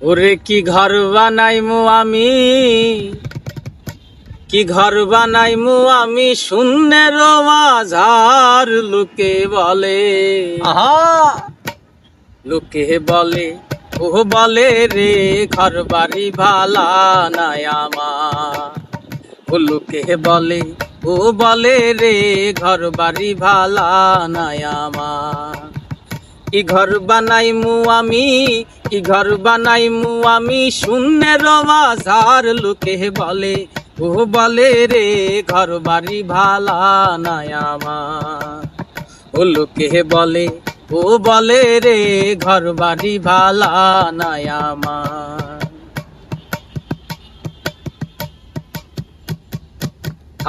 ওরে কি ঘর বানাইমু আমি? কি ঘর বানাইমু আমি? শূন্যের মাঝার লোকে বলে। লোকে বলে ও বলে রে ঘর বাড়ি ভালা নাই আমার। ও লোকে বলে ও বলে রে ঘর বাড়ি ভালা নাই আমার। কি ঘর বানাইমু আমি কি ঘর বানাইমু আমি, শূন্যের মাঝার লোকে বলে, ও বলে রে ঘর বাড়ি ভালা নাই আমার। ও লোকে বলে, ও বলে রে ঘর বাড়ি ভালা নাই আমার।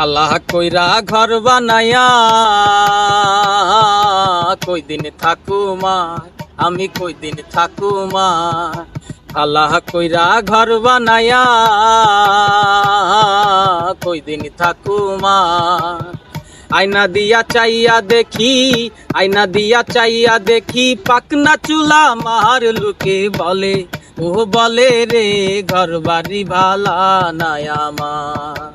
আল্লাহ কইরা ঘর বানায়া কই দিন থাকুমা আমি কই দিন থাকুমা আল্লাহ কইরা ঘর বানায়া কই দিন থাকুমা আয়না দিয়া চাইয়া দেখি, আয়না দিয়া চাইয়া দেখি পাকনা চুলা মার লোকে বলে, ও বলে রে ঘর বাড়ি ভালা আমার।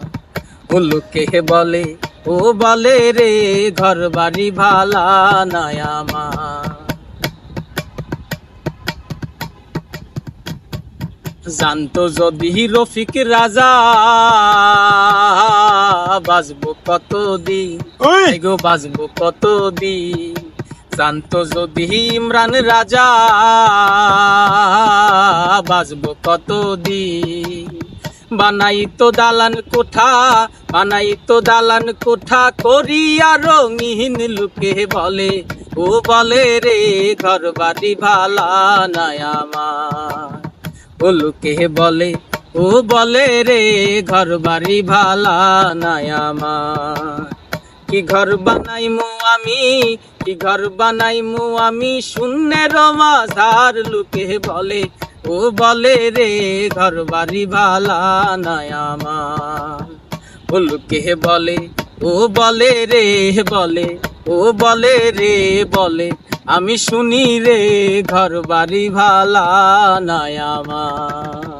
ও লোকে বলে ও বলে রে ঘর বাড়ি ভালা নাই আমার। জানতো যদি রফিক রাজা বাজবো কত দিন গো বাজবো কত দিন জানতো যদি ইমরান রাজা বাজবো কত দিন বানাই তো দালান কোঠা বানাই তো দালান কোঠা করিয়া রঙিন লোকে বলে। ও বলে রে ঘর বাড়ি ভালা নাই আমার। ও লোকে বলে, ও বলে রে ঘর বাড়ি ভালা নাই আমার। কি ঘর বানাইমু আমি, কি ঘর বানাইমু আমি, শূন্যের মাঝার লোকে বলে। ও বলে রে ঘর বাড়ি বালা নয়া মাল ও কে বলে, ও বলে রে বলে, ও বলে রে বলে, আমি শুনি রে ঘর বাড়ি ভালা নয়া আমার।